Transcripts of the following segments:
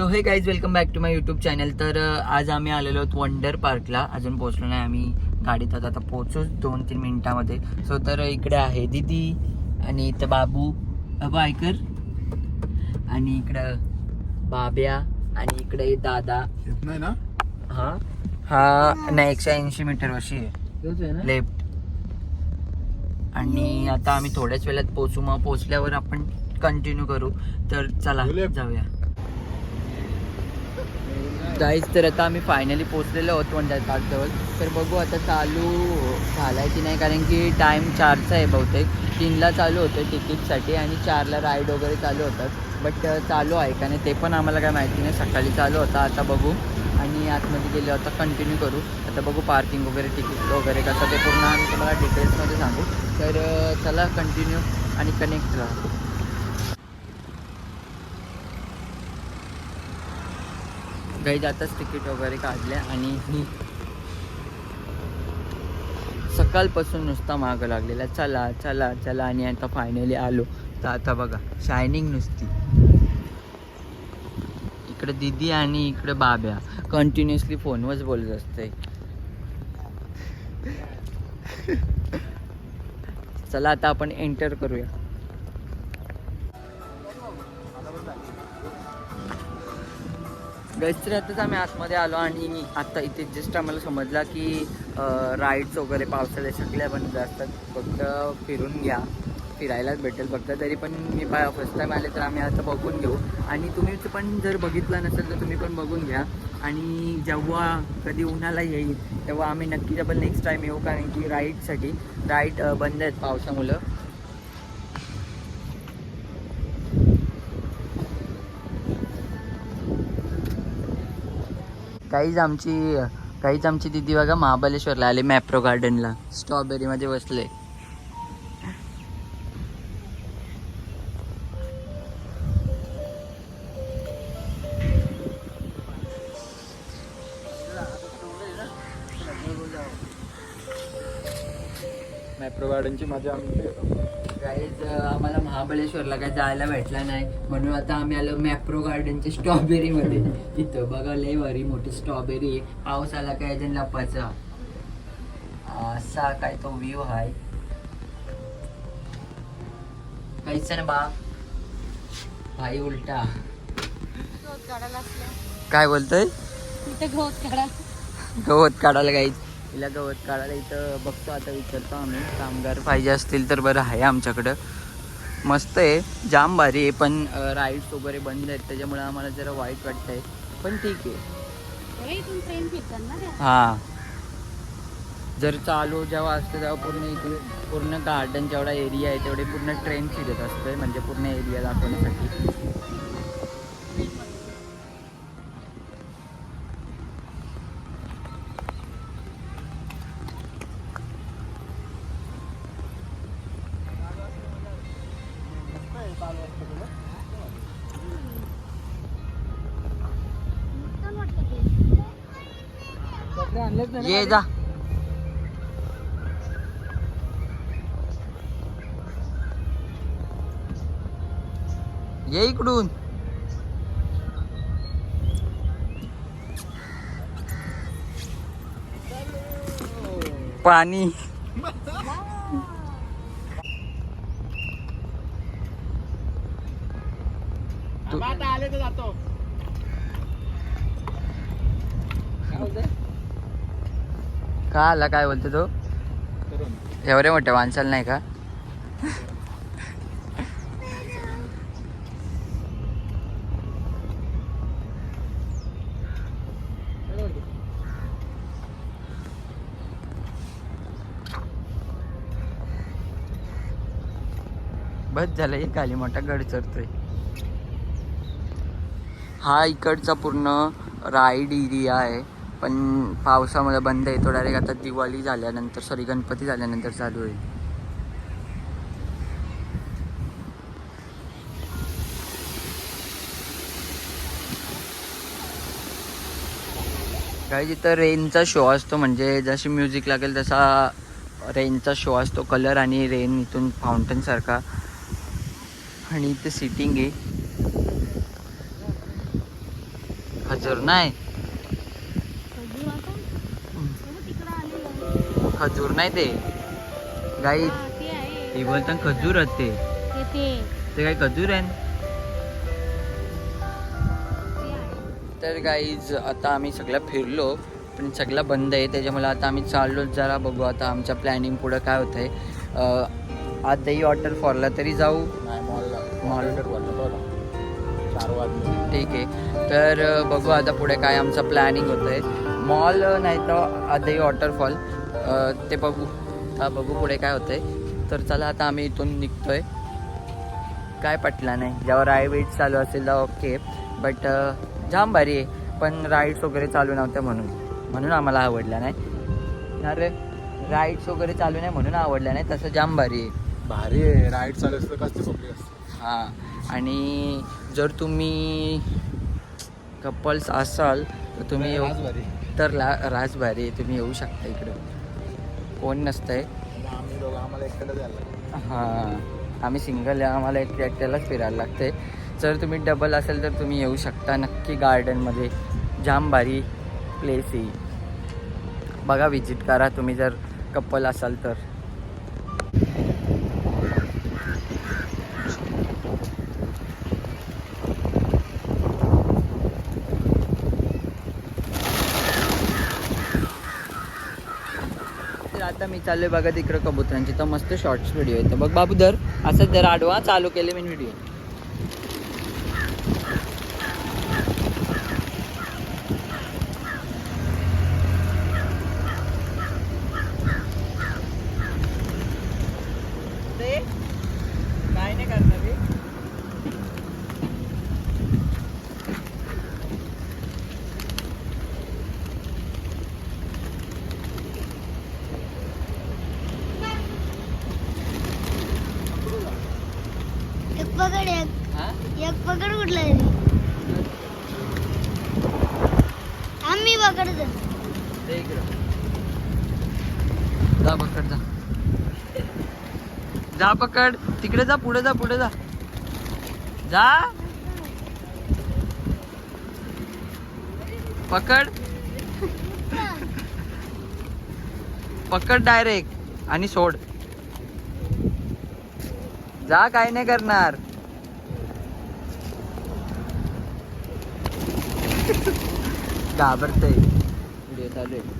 So hey guys welcome back to my YouTube channel तर आज आम्ही आलेलो आहोत वंडर पार्कला अजून पोहोचलो नाही आम्ही. गाडीत आहोत आता पोहोचूच दोन तीन मिनिटामध्ये. सो तर इकडे आहे दिदी आणि इथं बाबू. बाबू ऐकर आणि इकडं बाब्या आणि इकडे दादा. येत नाही ना? हा? हा नाही एकशे ऐंशी मीटर वर्षी आहे. लेफ्ट आणि आता आम्ही थोड्याच वेळात पोहोचू. मग पोहोचल्यावर आपण कंटिन्यू करू. तर चला. जाऊया. गाईज तर आता आम्ही फायनली पोचलेलो आहोत वंडर पार्कजवळ तर बघू आता चालू झालाय की नाही कारण की टाईम चारचा आहे बहुतेक. तीनला चालू होतं तिकीटसाठी आणि चारला राईड वगैरे चालू होतात. बट चालू आहे का नाही ते पण आम्हाला काय माहिती नाही. सकाळी चालू होता आता बघू. आणि आतमध्ये गेले आता कंटिन्यू करू. आता बघू पार्किंग वगैरे तिकीट वगैरे कसं ते पूर्ण. आम्ही तुम्हाला डिटेल्समध्ये सांगू. तर चला कंटिन्यू आणि कनेक्ट राहा. गाईज आताच तिकीट वगैरे काढले आणि सकाळपासून नुसता मागं लागलेला चला चला चला आणि आता फायनली आलो. तर आता बघा शायनिंग नुसती. इकडे दिदी आणि इकडे बाब्या. कंटिन्युअसली फोनवरच बोलत असते. चला आता आपण एंटर करूया. गैत्र आम्ही आतमध्ये आलो आणि आत्ता इथे जस्ट आम्हाला समजला की राईड्स वगैरे पावसाळ्या सगळ्या बंद असतात. फक्त फिरून घ्या. फिरायलाच भेटेल फक्त. तरी पण मी पा फर्स्ट टाईम आले तर आम्ही आता बघून घेऊ. आणि तुम्ही पण जर बघितलं नसेल तर तुम्ही पण बघून घ्या. आणि जेव्हा कधी उन्हाला येईल तेव्हा आम्ही नक्की डबल नेक्स्ट टाईम येऊ. कारण की राईडसाठी राईड बंद आहेत पावसामुळं. काहीच आमची काहीच आमची दिदी बघा महाबलेश्वरला आले मॅप्रो गार्डनला स्ट्रॉबेरीमध्ये बसले. मॅप्रो गार्डनची मजा आम्ही काहीच आम्हाला महाबळेश्वरला काय जायला भेटला नाही. म्हणून आता आम्ही आलो मॅप्रो गार्डनच्या स्ट्रॉबेरी मध्ये. इथं बघा लय भारी मोठी स्ट्रॉबेरी आहे. पाऊस आला काय जण लपाचा. असा काय तो व्ह्यू आहे. काहीच ना बा भाई उलटा. काय बोलतोय? गवत काढायला. काहीच तिला गवत काढायला इथं बघतो आता विचारतो आम्ही. कामगार पाहिजे असतील तर बरं आहे आमच्याकडं. मस्त आहे जाम भारी आहे पण राईड्स वगैरे बंद आहेत त्याच्यामुळे आम्हाला जरा वाईट वाटतंय. पण ठीक आहे. हां. जर चालू जेव्हा असतं तेव्हा पूर्ण इथे पूर्ण गार्डन जेवढा एरिया आहे तेवढे पूर्ण ट्रेन फिरत असते म्हणजे पूर्ण एरिया दाखवण्यासाठी. ये जा. ये इकडून. पाणी. आले तर जातो. का आला काय बोलतो तो? एवढे मोठ्या माणसाला नाही का? बस झालं एक खाली मोठा गड चढतोय. हा इकडचा पूर्ण राईड एरिया आहे. पण पावसामुळे बंद आहे. तो डायरेक्ट आता दिवाळी झाल्यानंतर सॉरी गणपती झाल्यानंतर चालू होईल. काही जिथं रेनचा शो असतो. म्हणजे जशी म्युझिक लागेल तसा रेनचा शो असतो. कलर आणि रेन इथून फाउंटन सारखा. आणि इथे सिटिंग आहे. हजर नाही खजूर आता बघ तिकडं आलेलं खजूर नाही ते. गाई ते आहे. ती बोलतात खजूर ते. ते काय खजूर आहे. तर गाईज आता आम्ही सगळं फिरलो पण सगळं बंद आहे. त्याच्यामुळे आता आम्ही चाललो जरा बघू आता आमच्या प्लॅनिंग पुढं काय होतं आहे आताही वॉटरफॉलला तरी जाऊ. मॉल. ठीक आहे. तर बघू आता पुढे काय आमचं प्लॅनिंग होतं आहे मॉल नाही तर आधी वॉटरफॉल ते बघू. आता बघू पुढे काय होतं आहे तर चला आता आम्ही इथून निघतोय. काय पटला नाही. जेव्हा राईड वेट चालू असेल तर ओके बट जाम भारी आहे. पण राईड्स वगैरे चालू नव्हत्या म्हणून. म्हणून आम्हाला आवडला नाही. अरे राईड्स वगैरे चालू नाही म्हणून आवडला नाही. तसं जाम भारी आहे. भारी आहे. राईड चालू असतं कसली असते? हां. आणि जर तुम्ही कपल्स असाल तर तुम्ही येऊ तर ला राजभारी आहे, तुम्ही येऊ शकता इकडं. कोण नसतंय. आम्हाला हां आम्ही सिंगल आहे आम्हाला एकट्या एकट्यालाच फिरायला लागते जर तुम्ही डबल असेल तर तुम्ही येऊ शकता नक्की गार्डनमध्ये जाम भारी प्लेस आहे. बघा विजिट करा. तुम्ही जर कपल असाल तर तर आता मी चाललोय बघा तिकडं कबुतरांची. तर मस्त शॉर्ट्स व्हिडिओ येतं. बघ बाबू धर असं जर आडवा चालू केले मी व्हिडिओ काय नाही करणार रे एक पकड एक. हा? एक पकड कुठला आम्ही पकडतो जा. पकड जा. जा पकड. तिकडे जा पुढे जा पुढे जा. जा. पकड. पकड डायरेक्ट आणि सोड. जा काय नाही करणार. घाबरते. व्हिडिओ चालू आहे.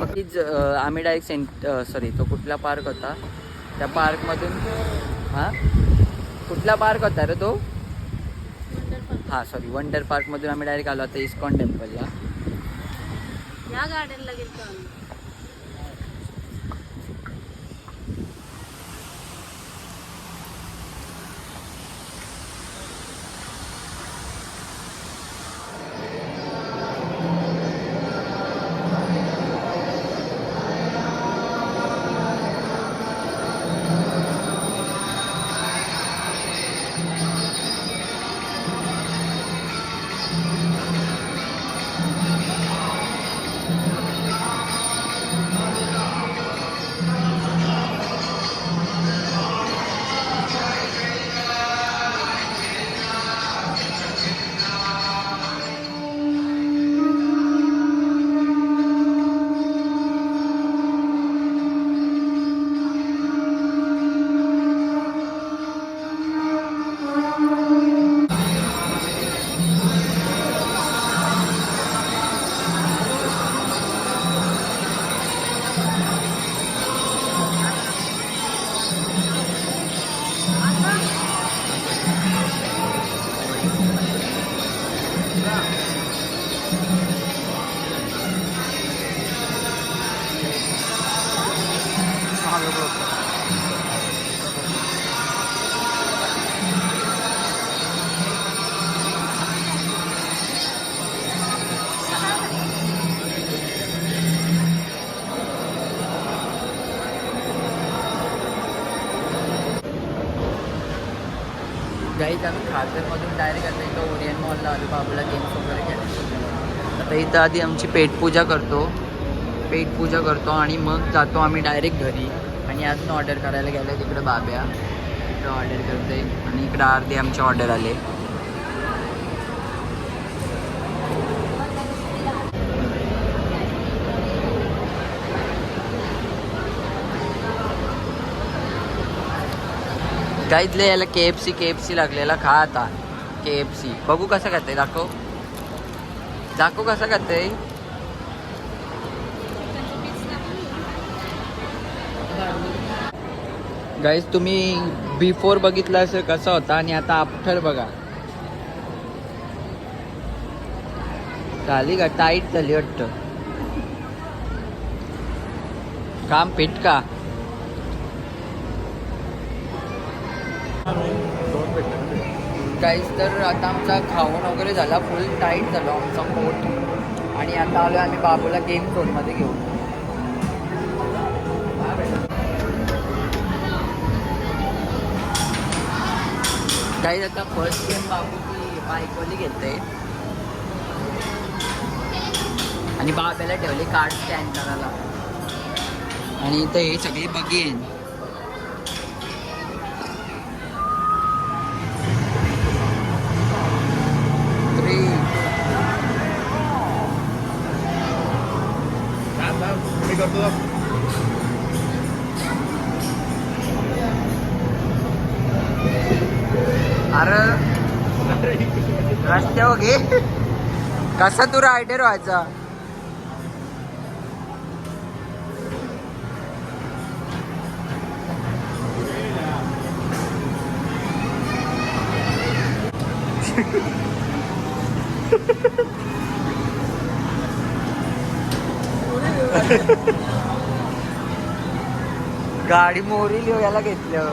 बाकीच आम्ही डायरेक्ट सेंट सॉरी तो कुठला पार्क होता? त्या पार्कमधून हां? कुठला पार्क होता रे तो? हां सॉरी वंडर पार्कमधून आम्ही डायरेक्ट आलो आता इस्कॉन टेम्पलला. या गार्डनला गेलतो आता इथं आधी आमची पेटपूजा करतो. पेटपूजा करतो आणि मग जातो आम्ही डायरेक्ट घरी. आणि अजून ऑर्डर करायला गेलं तिकडं बाब्या. इकडं ऑर्डर करते आणि इकडं अर्धी आमचे ऑर्डर आले काय इथले याला K F C K F C लागलेला. खा आता. के एफ सी बघू कसं खाते दाखव. चाकू कसं खाते गाईज तुम्ही बिफोर बघितलं असेल कसा होता आणि आता आफ्टर बघा. झाली का? टाईट झाली वाटतं. काम फिट का? काहीच तर आता आमचा खाऊन वगैरे झाला. फुल टाईट झालो आमचा पोट आणि आता आलो आम्ही बाबूला गेम झोनमध्ये घेऊन. काही आता फर्स्ट गेम बाबूची बाईकवाली घेते आणि बाब्याला ठेवले कार्ड स्कॅन करायला. आणि इथं हे सगळे बघेन. आहे घे कसा तू रायडर व्हायचा? गाडी मोरी लिहो याला घेतलं.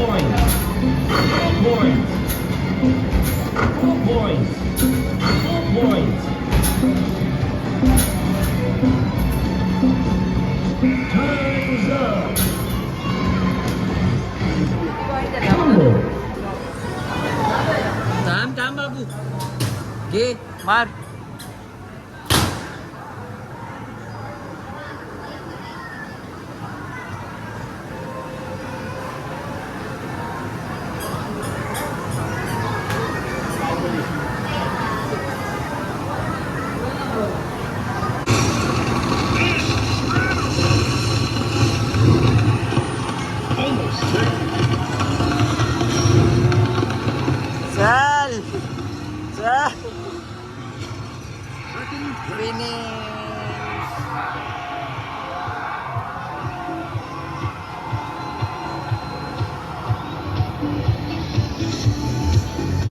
Points. Up. Babu. Mar.